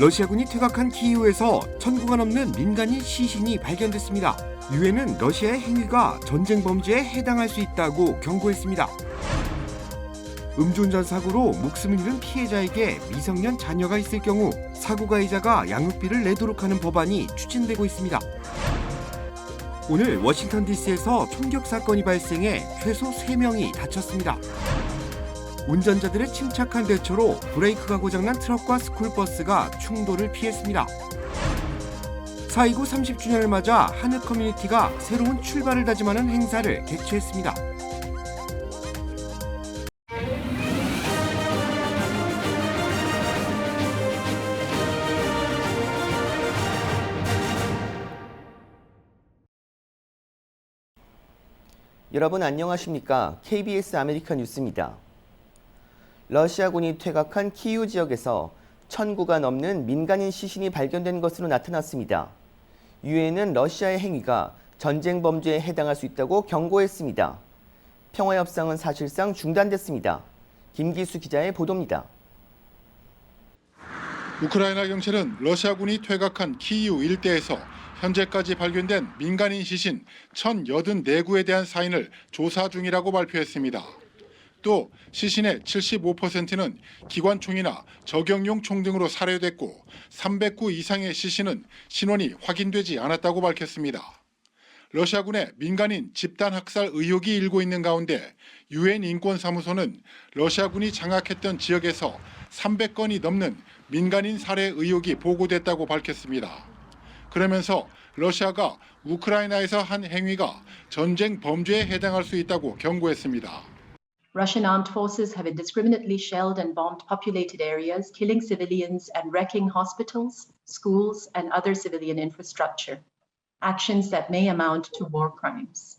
러시아군이 퇴각한 키이우에서 천구가 넘는 민간인 시신이 발견됐습니다. 유엔은 러시아의 행위가 전쟁 범죄에 해당할 수 있다고 경고했습니다. 음주운전 사고로 목숨을 잃은 피해자에게 미성년 자녀가 있을 경우 사고 가해자가 양육비를 내도록 하는 법안이 추진되고 있습니다. 오늘 워싱턴 DC에서 총격 사건이 발생해 최소 3명이 다쳤습니다. 운전자들의 침착한 대처로 브레이크가 고장난 트럭과 스쿨버스가 충돌을 피했습니다. 4.29 30주년을 맞아 하늘 커뮤니티가 새로운 출발을 다짐하는 행사를 개최했습니다. 여러분 안녕하십니까? KBS 아메리카 뉴스입니다. 러시아군이 퇴각한 키이우 지역에서 1000구가 넘는 민간인 시신이 발견된 것으로 나타났습니다. 유엔은 러시아의 행위가 전쟁 범죄에 해당할 수 있다고 경고했습니다. 평화 협상은 사실상 중단됐습니다. 김기수 기자의 보도입니다. 우크라이나 경찰은 러시아군이 퇴각한 키이우 일대에서 현재까지 발견된 민간인 시신 1,084구에 대한 사인을 조사 중이라고 발표했습니다. 또 시신의 75%는 기관총이나 저격용 총 등으로 살해됐고 300구 이상의 시신은 신원이 확인되지 않았다고 밝혔습니다. 러시아군의 민간인 집단 학살 의혹이 일고 있는 가운데 유엔 인권사무소는 러시아군이 장악했던 지역에서 300건이 넘는 민간인 살해 의혹이 보고됐다고 밝혔습니다. 그러면서 러시아가 우크라이나에서 한 행위가 전쟁 범죄에 해당할 수 있다고 경고했습니다. Russian armed forces have indiscriminately shelled and bombed populated areas, killing civilians and wrecking hospitals, schools, and other civilian infrastructure. Actions that may amount to war crimes.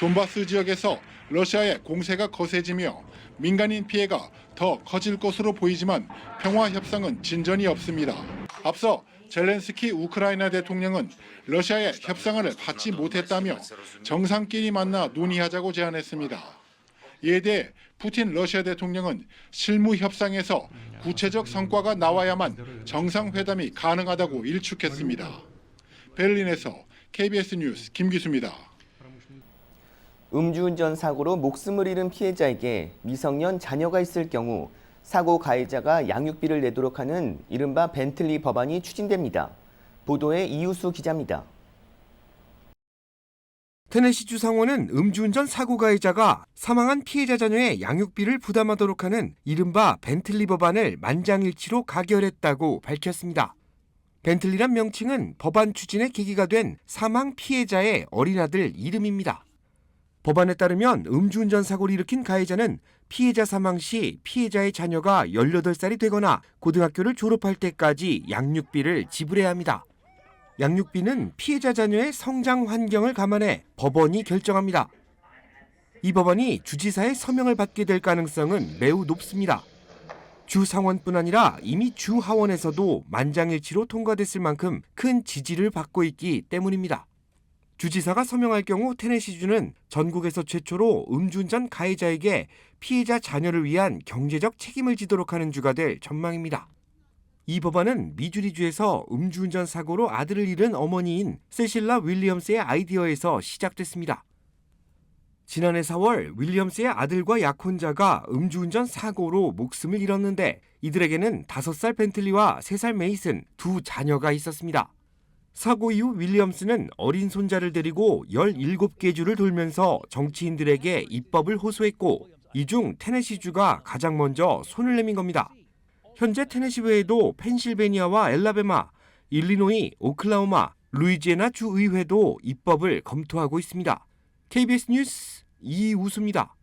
돈바스 지역에서 러시아의 공세가 거세지며 민간인 피해가 더 커질 것으로 보이지만 평화 협상은 진전이 없습니다. 앞서 젤렌스키 우크라이나 대통령은 러시아의 협상안을 받지 못했다며 정상끼리 만나 논의하자고 제안했습니다. 이에 대해 푸틴 러시아 대통령은 실무 협상에서 구체적 성과가 나와야만 정상회담이 가능하다고 일축했습니다. 베를린에서 KBS 뉴스 김기수입니다. 음주운전 사고로 목숨을 잃은 피해자에게 미성년 자녀가 있을 경우 사고 가해자가 양육비를 내도록 하는 이른바 벤틀리 법안이 추진됩니다. 보도에 이우수 기자입니다. 테네시주 상원은 음주운전 사고 가해자가 사망한 피해자 자녀의 양육비를 부담하도록 하는 이른바 벤틀리 법안을 만장일치로 가결했다고 밝혔습니다. 벤틀리란 명칭은 법안 추진의 계기가 된 사망 피해자의 어린아들 이름입니다. 법안에 따르면 음주운전 사고를 일으킨 가해자는 피해자 사망 시 피해자의 자녀가 18살이 되거나 고등학교를 졸업할 때까지 양육비를 지불해야 합니다. 양육비는 피해자 자녀의 성장 환경을 감안해 법원이 결정합니다. 이 법안이 주지사의 서명을 받게 될 가능성은 매우 높습니다. 주 상원뿐 아니라 이미 주 하원에서도 만장일치로 통과됐을 만큼 큰 지지를 받고 있기 때문입니다. 주지사가 서명할 경우 테네시주는 전국에서 최초로 음주운전 가해자에게 피해자 자녀를 위한 경제적 책임을 지도록 하는 주가 될 전망입니다. 이 법안은 미주리주에서 음주운전 사고로 아들을 잃은 어머니인 세실라 윌리엄스의 아이디어에서 시작됐습니다. 지난해 4월 윌리엄스의 아들과 약혼자가 음주운전 사고로 목숨을 잃었는데 이들에게는 5살 벤틀리와 3살 메이슨 두 자녀가 있었습니다. 사고 이후 윌리엄스는 어린 손자를 데리고 17개 주를 돌면서 정치인들에게 입법을 호소했고 이 중 테네시주가 가장 먼저 손을 내민 겁니다. 현재 테네시 외에도 펜실베니아와 엘라베마, 일리노이, 오클라호마, 루이지애나 주 의회도 입법을 검토하고 있습니다. KBS 뉴스 이우수입니다.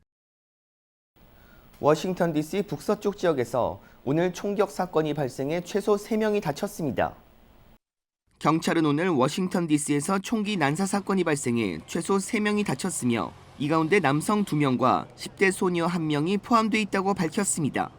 워싱턴 DC 북서쪽 지역에서 오늘 총격 사건이 발생해 최소 3명이 다쳤습니다. 경찰은 오늘 워싱턴 DC에서 총기 난사 사건이 발생해 최소 3명이 다쳤으며 이 가운데 남성 2명과 10대 소녀 1명이 포함돼 있다고 밝혔습니다.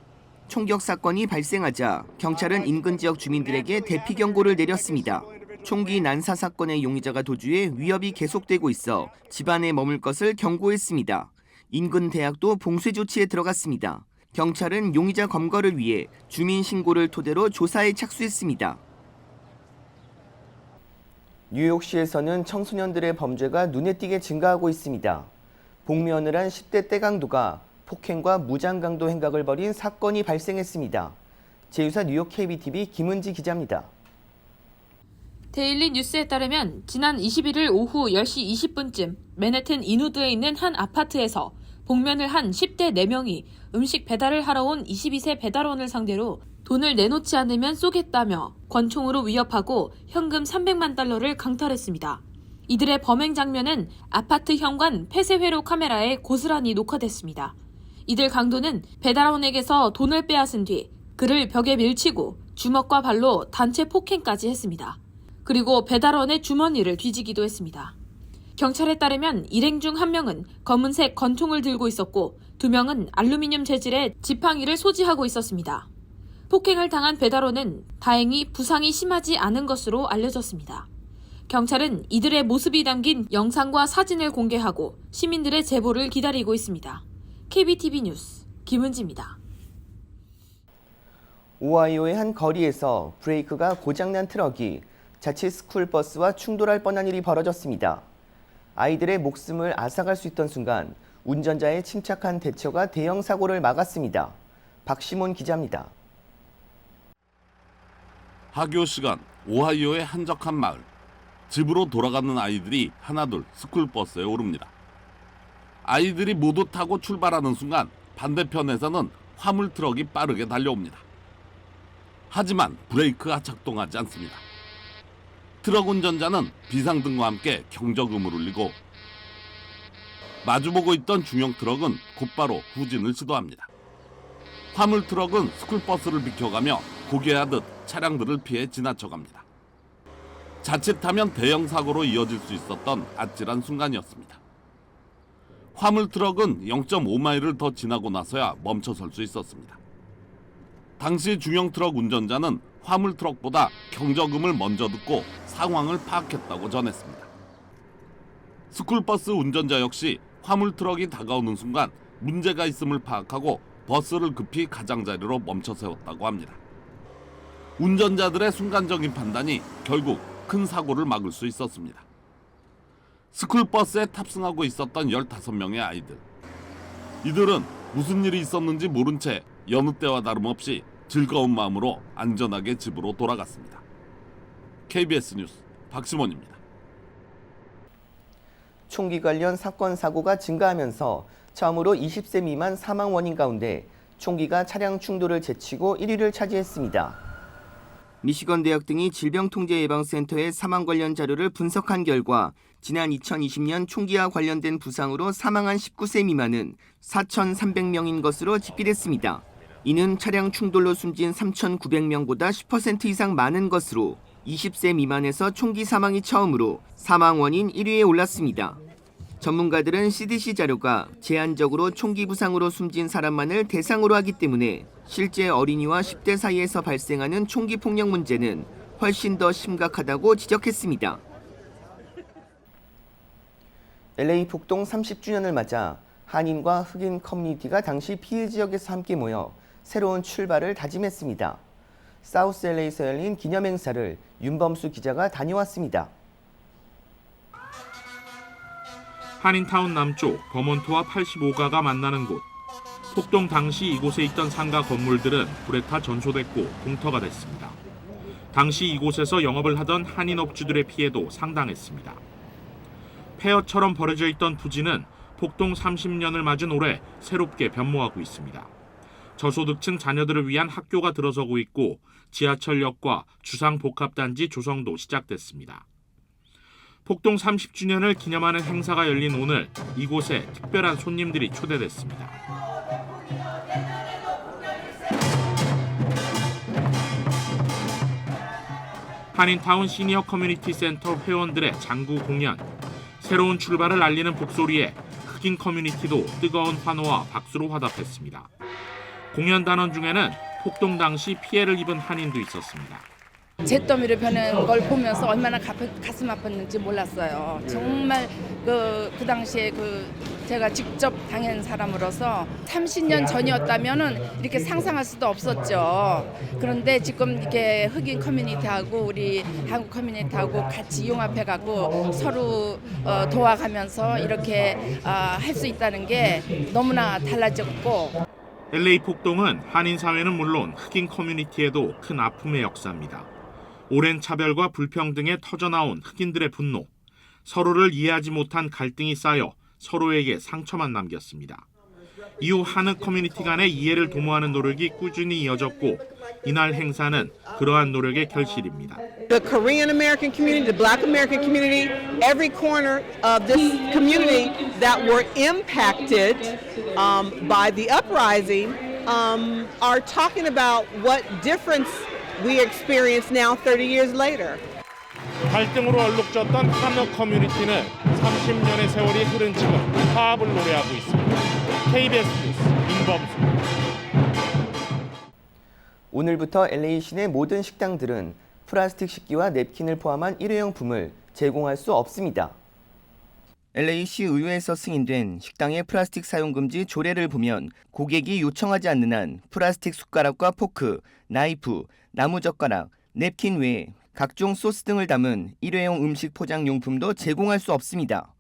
총격 사건이 발생하자 경찰은 인근 지역 주민들에게 대피 경고를 내렸습니다. 총기 난사 사건의 용의자가 도주해 위협이 계속되고 있어 집안에 머물 것을 경고했습니다. 인근 대학도 봉쇄 조치에 들어갔습니다. 경찰은 용의자 검거를 위해 주민 신고를 토대로 조사에 착수했습니다. 뉴욕시에서는 청소년들의 범죄가 눈에 띄게 증가하고 있습니다. 복면을 한 10대 떼강도가 폭행과 무장강도 행각을 벌인 사건이 발생했습니다. 제휴사 뉴욕 KBTV 김은지 기자입니다. 데일리 뉴스에 따르면 지난 21일 오후 10시 20분쯤 맨해튼 인우드에 있는 한 아파트에서 복면을 한 10대 4명이 음식 배달을 하러 온 22세 배달원을 상대로 돈을 내놓지 않으면 쏘겠다며 권총으로 위협하고 현금 300만 달러를 강탈했습니다. 이들의 범행 장면은 아파트 현관 폐쇄회로 카메라에 고스란히 녹화됐습니다. 이들 강도는 배달원에게서 돈을 빼앗은 뒤 그를 벽에 밀치고 주먹과 발로 단체 폭행까지 했습니다. 그리고 배달원의 주머니를 뒤지기도 했습니다. 경찰에 따르면 일행 중 한 명은 검은색 권총을 들고 있었고 두 명은 알루미늄 재질의 지팡이를 소지하고 있었습니다. 폭행을 당한 배달원은 다행히 부상이 심하지 않은 것으로 알려졌습니다. 경찰은 이들의 모습이 담긴 영상과 사진을 공개하고 시민들의 제보를 기다리고 있습니다. KBTV 뉴스 김은지입니다. 오하이오의 한 거리에서 브레이크가 고장난 트럭이 자칫 스쿨버스와 충돌할 뻔한 일이 벌어졌습니다. 아이들의 목숨을 앗아갈 수 있던 순간 운전자의 침착한 대처가 대형 사고를 막았습니다. 박시몬 기자입니다. 학교 시간 오하이오의 한적한 마을. 집으로 돌아가는 아이들이 하나둘 스쿨버스에 오릅니다. 아이들이 모두 타고 출발하는 순간 반대편에서는 화물 트럭이 빠르게 달려옵니다. 하지만 브레이크가 작동하지 않습니다. 트럭 운전자는 비상등과 함께 경적음을 울리고 마주보고 있던 중형 트럭은 곧바로 후진을 시도합니다. 화물 트럭은 스쿨버스를 비켜가며 고개하듯 차량들을 피해 지나쳐갑니다. 자칫하면 대형 사고로 이어질 수 있었던 아찔한 순간이었습니다. 화물 트럭은 0.5마일을 더 지나고 나서야 멈춰설 수 있었습니다. 당시 중형 트럭 운전자는 화물 트럭보다 경적음을 먼저 듣고 상황을 파악했다고 전했습니다. 스쿨버스 운전자 역시 화물 트럭이 다가오는 순간 문제가 있음을 파악하고 버스를 급히 가장자리로 멈춰 세웠다고 합니다. 운전자들의 순간적인 판단이 결국 큰 사고를 막을 수 있었습니다. 스쿨버스에 탑승하고 있었던 15명의 아이들. 이들은 무슨 일이 있었는지 모른 채 여느 때와 다름없이 즐거운 마음으로 안전하게 집으로 돌아갔습니다. KBS 뉴스 박시몬입니다. 총기 관련 사건 사고가 증가하면서 처음으로 20세 미만 사망 원인 가운데 총기가 차량 충돌을 제치고 1위를 차지했습니다. 미시건 대학 등이 질병통제예방센터의 사망 관련 자료를 분석한 결과 지난 2020년 총기와 관련된 부상으로 사망한 19세 미만은 4,300명인 것으로 집계됐습니다. 이는 차량 충돌로 숨진 3,900명보다 10% 이상 많은 것으로 20세 미만에서 총기 사망이 처음으로 사망 원인 1위에 올랐습니다. 전문가들은 CDC 자료가 제한적으로 총기 부상으로 숨진 사람만을 대상으로 하기 때문에 실제 어린이와 10대 사이에서 발생하는 총기 폭력 문제는 훨씬 더 심각하다고 지적했습니다. LA 폭동 30주년을 맞아 한인과 흑인 커뮤니티가 당시 피해 지역에서 함께 모여 새로운 출발을 다짐했습니다. 사우스 LA에서 열린 기념 행사를 윤범수 기자가 다녀왔습니다. 한인타운 남쪽 버몬트와 85가가 만나는 곳. 폭동 당시 이곳에 있던 상가 건물들은 불에 타 전소됐고 공터가 됐습니다. 당시 이곳에서 영업을 하던 한인 업주들의 피해도 상당했습니다. 폐허처럼 버려져 있던 부지는 폭동 30년을 맞은 올해 새롭게 변모하고 있습니다. 저소득층 자녀들을 위한 학교가 들어서고 있고 지하철역과 주상복합단지 조성도 시작됐습니다. 폭동 30주년을 기념하는 행사가 열린 오늘 이곳에 특별한 손님들이 초대됐습니다. 한인타운 시니어 커뮤니티 센터 회원들의 장구 공연, 새로운 출발을 알리는 북소리에 흑인 커뮤니티도 뜨거운 환호와 박수로 화답했습니다. 공연 단원 중에는 폭동 당시 피해를 입은 한인도 있었습니다. 잿더미로 변한 걸 보면서 얼마나 가, 가슴 아팠는지 몰랐어요. 정말 그, 그 당시에 그 제가 직접 당한 사람으로서 30년 전이었다면은 이렇게 상상할 수도 없었죠. 그런데 지금 이렇게 흑인 커뮤니티하고 우리 한국 커뮤니티하고 같이 융합해 가고 서로 어, 도와가면서 이렇게 아, 할수 있다는 게 너무나 달라졌고 LA 폭동은 한인 사회는 물론 흑인 커뮤니티에도 큰 아픔의 역사입니다. 오랜 차별과 불평 등에 터져나온 흑인들의 분노, 서로를 이해하지 못한 갈등이 쌓여 서로에게 상처만 남겼습니다. 이후 한흑 커뮤니티 간의 이해를 도모하는 노력이 꾸준히 이어졌고 이날 행사는 그러한 노력의 결실입니다. the Korean American community, the Black American community, every corner of this community that were impacted um, by the uprising um, are talking about what difference we experience now 30 years later. 갈등으로 얼룩졌던 한흑 커뮤니티는 30년의 세월이 흐른 지금 화합을 노래하고 있습니다. KBS 뉴스 임범수 오늘부터 LA 시내 모든 식당들은 플라스틱 식기와 냅킨을 포함한 일회용품을 제공할 수 없습니다. LA시 의회에서 승인된 식당의 플라스틱 사용 금지 조례를 보면 고객이 요청하지 않는 한 플라스틱 숟가락과 포크, 나이프, 나무 젓가락, 냅킨 외에 각종 소스 등을 담은 일회용 음식 포장 용품도 제공할 수 없습니다.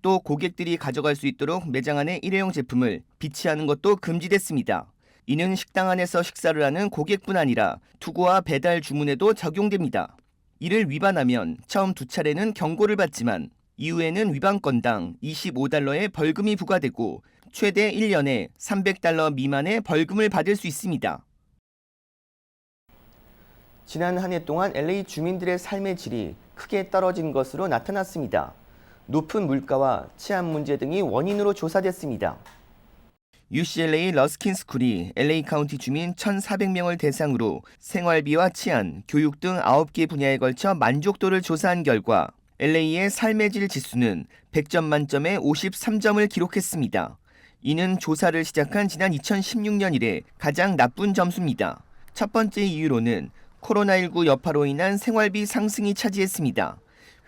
또 고객들이 가져갈 수 있도록 매장 안에 일회용 제품을 비치하는 것도 금지됐습니다. 이는 식당 안에서 식사를 하는 고객뿐 아니라 투고와 배달 주문에도 적용됩니다. 이를 위반하면 처음 두 차례는 경고를 받지만 이후에는 위반 건당 25달러의 벌금이 부과되고 최대 1년에 300달러 미만의 벌금을 받을 수 있습니다. 지난 한 해 동안 LA 주민들의 삶의 질이 크게 떨어진 것으로 나타났습니다. 높은 물가와 치안 문제 등이 원인으로 조사됐습니다. UCLA 러스킨 스쿨이 LA 카운티 주민 1,400명을 대상으로 생활비와 치안, 교육 등 9개 분야에 걸쳐 만족도를 조사한 결과 LA의 삶의 질 지수는 100점 만점에 53점을 기록했습니다. 이는 조사를 시작한 지난 2016년 이래 가장 나쁜 점수입니다. 첫 번째 이유로는 코로나19 여파로 인한 생활비 상승이 차지했습니다.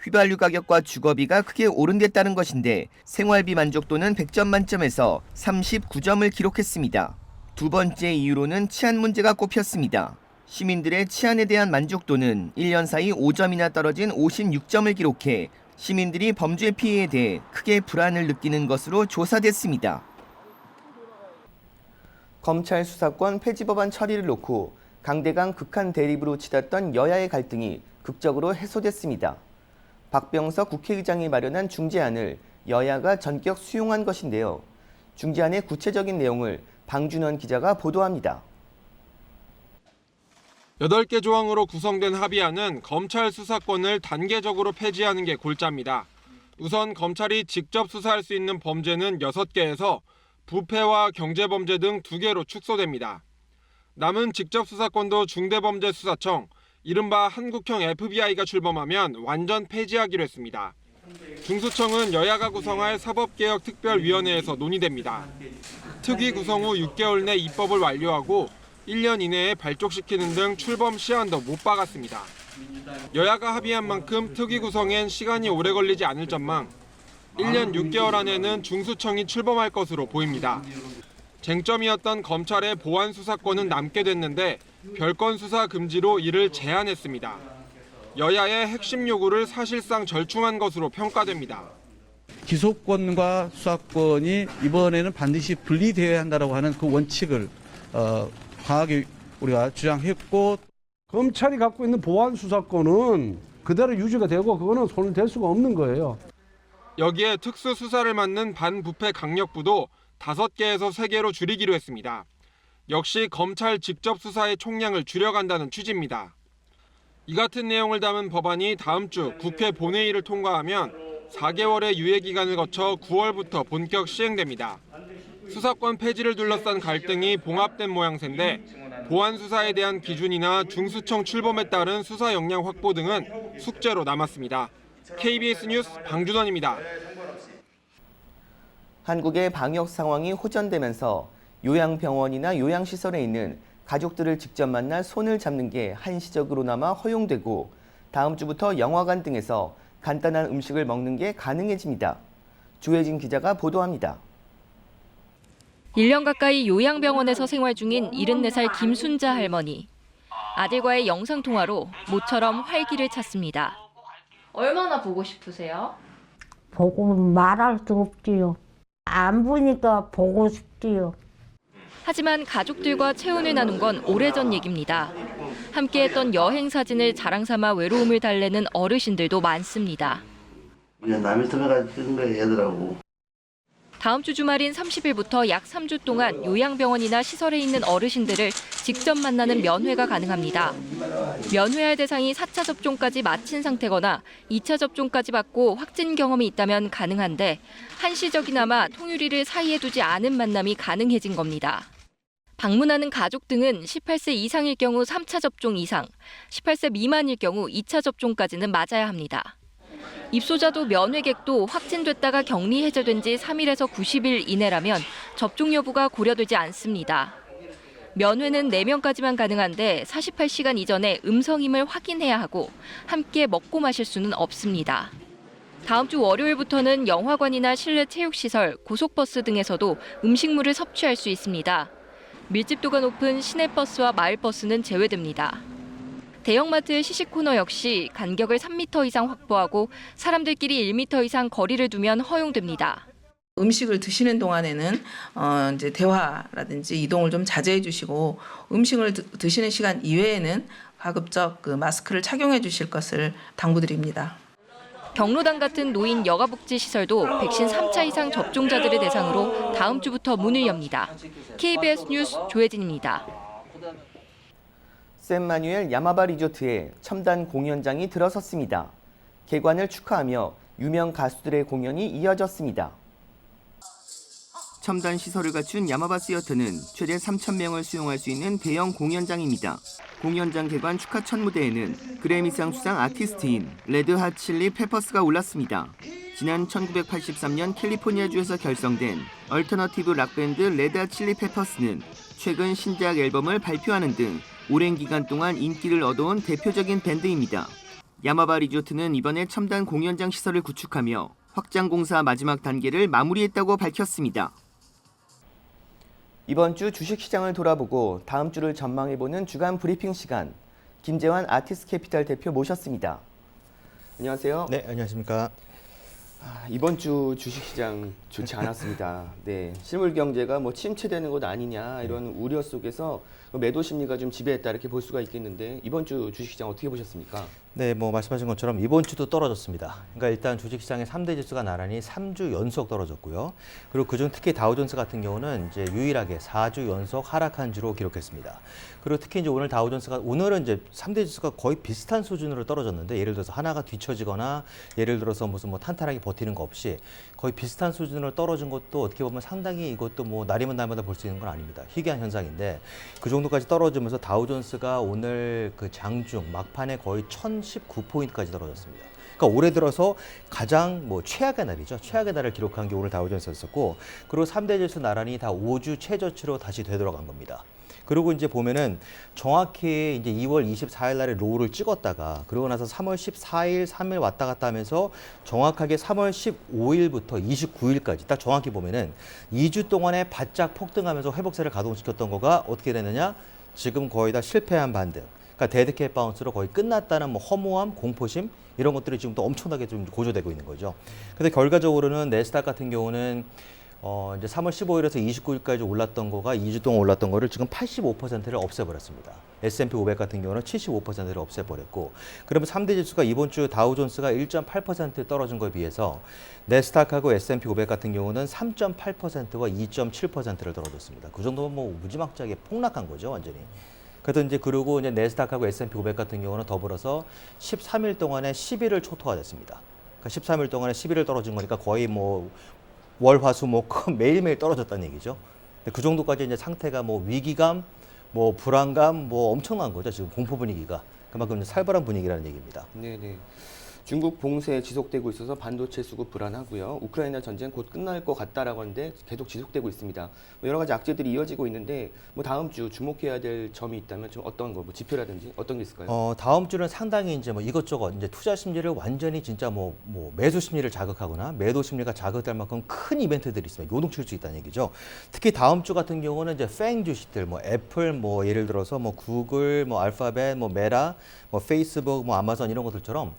휘발유 가격과 주거비가 크게 오른 데 따른 것인데 생활비 만족도는 100점 만점에서 39점을 기록했습니다. 두 번째 이유로는 치안 문제가 꼽혔습니다. 시민들의 치안에 대한 만족도는 1년 사이 5점이나 떨어진 56점을 기록해 시민들이 범죄 피해에 대해 크게 불안을 느끼는 것으로 조사됐습니다. 검찰 수사권 폐지 법안 처리를 놓고 강대강 극한 대립으로 치닫던 여야의 갈등이 극적으로 해소됐습니다. 박병석 국회의장이 마련한 중재안을 여야가 전격 수용한 것인데요. 중재안의 구체적인 내용을 방준원 기자가 보도합니다. 8개 조항으로 구성된 합의안은 검찰 수사권을 단계적으로 폐지하는 게 골자입니다. 우선 검찰이 직접 수사할 수 있는 범죄는 6개에서 부패와 경제범죄 등 2개로 축소됩니다. 남은 직접 수사권도 중대범죄수사청, 이른바 한국형 FBI가 출범하면 완전 폐지하기로 했습니다. 중수청은 여야가 구성할 사법개혁특별위원회에서 논의됩니다. 특위 구성 후 6개월 내 입법을 완료하고 1년 이내에 발족시키는 등 출범 시한도 못 박았습니다. 여야가 합의한 만큼 특위 구성엔 시간이 오래 걸리지 않을 전망 1년 6개월 안에는 중수청이 출범할 것으로 보입니다. 쟁점이었던 검찰의 보안 수사권은 남게 됐는데 별건 수사 금지로 이를 제한했습니다. 여야의 핵심 요구를 사실상 절충한 것으로 평가됩니다. 기소권과 수사권이 이번에는 반드시 분리되어야 한다고 하는 그 원칙을 어, 강하게 우리가 주장했고 검찰이 갖고 있는 보안 수사권은 그대로 유지가 되고 그거는 손을 댈 수가 없는 거예요. 여기에 특수 수사를 맡는 반부패 강력부도 5개에서 3개로 줄이기로 했습니다. 역시 검찰 직접 수사의 총량을 줄여간다는 취지입니다. 이 같은 내용을 담은 법안이 다음 주 국회 본회의를 통과하면 4개월의 유예 기간을 거쳐 9월부터 본격 시행됩니다. 수사권 폐지를 둘러싼 갈등이 봉합된 모양새인데 보안 수사에 대한 기준이나 중수청 출범에 따른 수사 역량 확보 등은 숙제로 남았습니다. KBS 뉴스 방준원입니다. 한국의 방역 상황이 호전되면서 요양병원이나 요양시설에 있는 가족들을 직접 만나 손을 잡는 게 한시적으로나마 허용되고 다음 주부터 영화관 등에서 간단한 음식을 먹는 게 가능해집니다. 조혜진 기자가 보도합니다. 1년 가까이 요양병원에서 생활 중인 74살 김순자 할머니. 아들과의 영상통화로 모처럼 활기를 찾습니다. 얼마나 보고 싶으세요? 보고 말할 수 없지요. 안 보니까 보고 싶지요. 하지만 가족들과 체온을 나눈 건 오래전 얘기입니다. 함께했던 여행 사진을 자랑 삼아 외로움을 달래는 어르신들도 많습니다. 그냥 틈에 가서 찍은 거야 얘들하고 다음 주 주말인 30일부터 약 3주 동안 요양병원이나 시설에 있는 어르신들을 직접 만나는 면회가 가능합니다. 면회할 대상이 4차 접종까지 마친 상태거나 2차 접종까지 받고 확진 경험이 있다면 가능한데 한시적이나마 통유리를 사이에 두지 않은 만남이 가능해진 겁니다. 방문하는 가족 등은 18세 이상일 경우 3차 접종 이상, 18세 미만일 경우 2차 접종까지는 맞아야 합니다. 입소자도 면회객도 확진됐다가 격리 해제된 지 3일에서 90일 이내라면 접종 여부가 고려되지 않습니다. 면회는 4명까지만 가능한데 48시간 이전에 음성임을 확인해야 하고 함께 먹고 마실 수는 없습니다. 다음 주 월요일부터는 영화관이나 실내 체육시설, 고속버스 등에서도 음식물을 섭취할 수 있습니다. 밀집도가 높은 시내버스와 마을버스는 제외됩니다. 대형마트 시식 코너 역시 간격을 3m 이상 확보하고 사람들끼리 1m 이상 거리를 두면 허용됩니다. 음식을 드시는 동안에는 어 이제 대화라든지 이동을 좀 자제해 주시고 음식을 드, 드시는 시간 이외에는 가급적 그 마스크를 착용해 주실 것을 당부드립니다. 경로당 같은 노인 여가복지 시설도 백신 3차 이상 접종자들을 대상으로 다음 주부터 문을 엽니다. KBS 뉴스 조혜진입니다. 샌마뉴엘 야마바 리조트에 첨단 공연장이 들어섰습니다. 개관을 축하하며 유명 가수들의 공연이 이어졌습니다. 첨단 시설을 갖춘 야마바 시어터는 최대 3,000명을 수용할 수 있는 대형 공연장입니다. 공연장 개관 축하 첫 무대에는 그래미상 수상 아티스트인 레드 핫 칠리 페퍼스가 올랐습니다. 지난 1983년 캘리포니아주에서 결성된 얼터너티브 락밴드 레드 핫 칠리 페퍼스는 최근 신작 앨범을 발표하는 등 오랜 기간 동안 인기를 얻어온 대표적인 밴드입니다. 야마바 리조트는 이번에 첨단 공연장 시설을 구축하며 확장 공사 마지막 단계를 마무리했다고 밝혔습니다. 이번 주 주식시장을 돌아보고 다음 주를 전망해보는 주간 브리핑 시간 김재환 아티스트 캐피탈 대표 모셨습니다. 안녕하세요. 네, 안녕하십니까. 아, 이번 주 주식시장 좋지 않았습니다. 네, 실물 경제가 뭐 침체되는 것 아니냐 이런 우려 속에서 매도 심리가 좀 지배했다 이렇게 볼 수가 있겠는데 이번 주 주식시장 어떻게 보셨습니까? 네, 뭐 말씀하신 것처럼 이번 주도 떨어졌습니다. 그러니까 일단 주식시장의 3대 지수가 나란히 3주 연속 떨어졌고요. 그리고 그중 특히 다우존스 같은 경우는 이제 유일하게 4주 연속 하락한 주로 기록했습니다. 그리고 특히 이제 오늘 다우존스가 오늘은 이제 3대 지수가 거의 비슷한 수준으로 떨어졌는데 예를 들어서 하나가 뒤처지거나 예를 들어서 무슨 뭐 탄탄하게 버티는 거 없이 거의 비슷한 수준으로 떨어진 것도 어떻게 보면 상당히 이것도 뭐 날이면 날마다 볼 수 있는 건 아닙니다. 희귀한 현상인데 그 정도까지 떨어지면서 다우존스가 오늘 그 장중 막판에 거의 1019포인트까지 떨어졌습니다. 그러니까 올해 들어서 가장 뭐 최악의 날이죠. 최악의 날을 기록한 게 오늘 다우존스였었고 그리고 3대 지수 나란히 다 5주 최저치로 다시 되돌아간 겁니다. 그리고 이제 보면은 정확히 이제 2월 24일 날에 로우를 찍었다가 그러고 나서 3월 14일, 3일 왔다 갔다 하면서 정확하게 3월 15일부터 29일까지 딱 정확히 보면은 2주 동안에 바짝 폭등하면서 회복세를 가동시켰던 거가 어떻게 되느냐? 지금 거의 다 실패한 반등. 그러니까 데드캣 바운스로 거의 끝났다는 뭐 허무함, 공포심 이런 것들이 지금 또 엄청나게 좀 고조되고 있는 거죠. 근데 결과적으로는 네스닥 같은 경우는 어 이제 3월 15일에서 29일까지 올랐던 거가 2주 동안 올랐던 거를 지금 85%를 없애버렸습니다. S&P 500 같은 경우는 75%를 없애버렸고 그러면 3대 지수가 이번 주 다우존스가 1.8% 떨어진 거에 비해서 네스닥하고 S&P 500 같은 경우는 3.8%와 2.7%를 떨어졌습니다. 그 정도면 뭐 무지막지하게 폭락한 거죠, 완전히. 그래도 이제 그리고 이제 네스닥하고 S&P 500 같은 경우는 더불어서 13일 동안에 10일을 초토화 됐습니다. 그러니까 13일 동안에 10일을 떨어진 거니까 거의 뭐 월 화 수 목 매일매일 떨어졌다는 얘기죠. 그 정도까지 이제 상태가 뭐 위기감, 뭐 불안감, 뭐 엄청난 거죠. 지금 공포 분위기가 그만큼 살벌한 분위기라는 얘기입니다. 네네. 중국 봉쇄 지속되고 있어서 반도체 수급 불안하고요. 우크라이나 전쟁 곧 끝날 것 같다라고 하는데 계속 지속되고 있습니다. 뭐 여러 가지 악재들이 이어지고 있는데 뭐 다음 주 주목해야 될 점이 있다면 좀 어떤 거, 뭐 지표라든지 어떤 게 있을까요? 어, 다음 주는 상당히 이제 뭐 이것저것 이제 투자 심리를 완전히 진짜 뭐, 뭐 매수 심리를 자극하거나 매도 심리가 자극될 만큼 큰 이벤트들이 있으면 요동칠 수 있다는 얘기죠. 특히 다음 주 같은 경우는 이제 팽 주식들 뭐 애플 뭐 예를 들어서 뭐 구글 뭐 알파벳 뭐 메라 뭐 페이스북 뭐 아마존 이런 것들처럼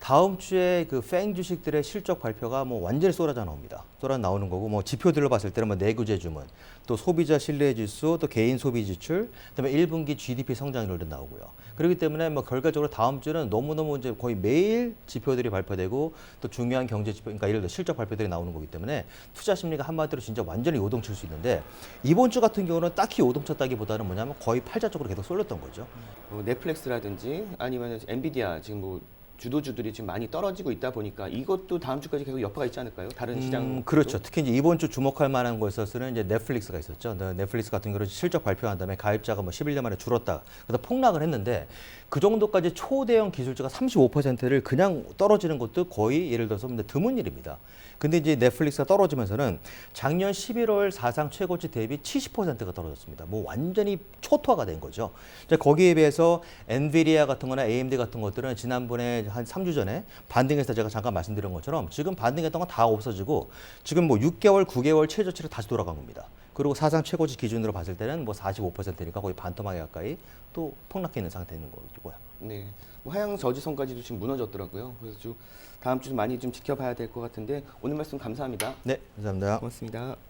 다음 주에 그 팽 주식들의 실적 발표가 뭐 완전히 쏟아져 나옵니다. 쏟아 나오는 거고 뭐 지표들로 봤을 때는 뭐 내구재 주문, 또 소비자 신뢰 지수, 또 개인 소비 지출, 그다음에 1분기 GDP 성장률도 나오고요. 그렇기 때문에 뭐 결과적으로 다음 주는 너무너무 이제 거의 매일 지표들이 발표되고 또 중요한 경제 지표, 그러니까 예를 들어 실적 발표들이 나오는 거기 때문에 투자 심리가 한마디로 진짜 완전히 요동칠 수 있는데 이번 주 같은 경우는 딱히 요동쳤다기보다는 뭐냐면 거의 팔자 쪽으로 계속 쏠렸던 거죠. 뭐 넷플릭스라든지 아니면 엔비디아 지금 뭐 주도주들이 지금 많이 떨어지고 있다 보니까 이것도 다음 주까지 계속 여파가 있지 않을까요? 다른 시장 음, 그렇죠. 특히 이제 이번 주 주목할 만한 거에서는 이제 넷플릭스가 있었죠. 네, 넷플릭스 같은 경우는 실적 발표한 다음에 가입자가 뭐 11년 만에 줄었다. 그래서 폭락을 했는데 그 정도까지 초대형 기술주가 35%를 그냥 떨어지는 것도 거의 예를 들어서 드문 일입니다. 근데 이제 넷플릭스가 떨어지면서는 작년 11월 사상 최고치 대비 70%가 떨어졌습니다. 뭐 완전히 초토화가 된 거죠. 이제 거기에 비해서 엔비디아 같은 거나 AMD 같은 것들은 지난번에 한 3주 전에 반등해서 제가 잠깐 말씀드린 것처럼 지금 반등했던 건 다 없어지고 지금 뭐 6개월, 9개월 최저치로 다시 돌아간 겁니다. 그리고 사상 최고치 기준으로 봤을 때는 뭐 45%니까 거의 반토막에 가까이 또 폭락해 있는 상태인 거고요. 네. 뭐 하향 저지선까지도 지금 무너졌더라고요. 그래서 좀 다음 주좀 많이 좀 지켜봐야 될 것 같은데 오늘 말씀 감사합니다. 네, 감사합니다. 고맙습니다.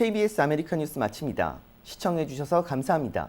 KBS 아메리칸 뉴스 마칩니다. 시청해 주셔서 감사합니다.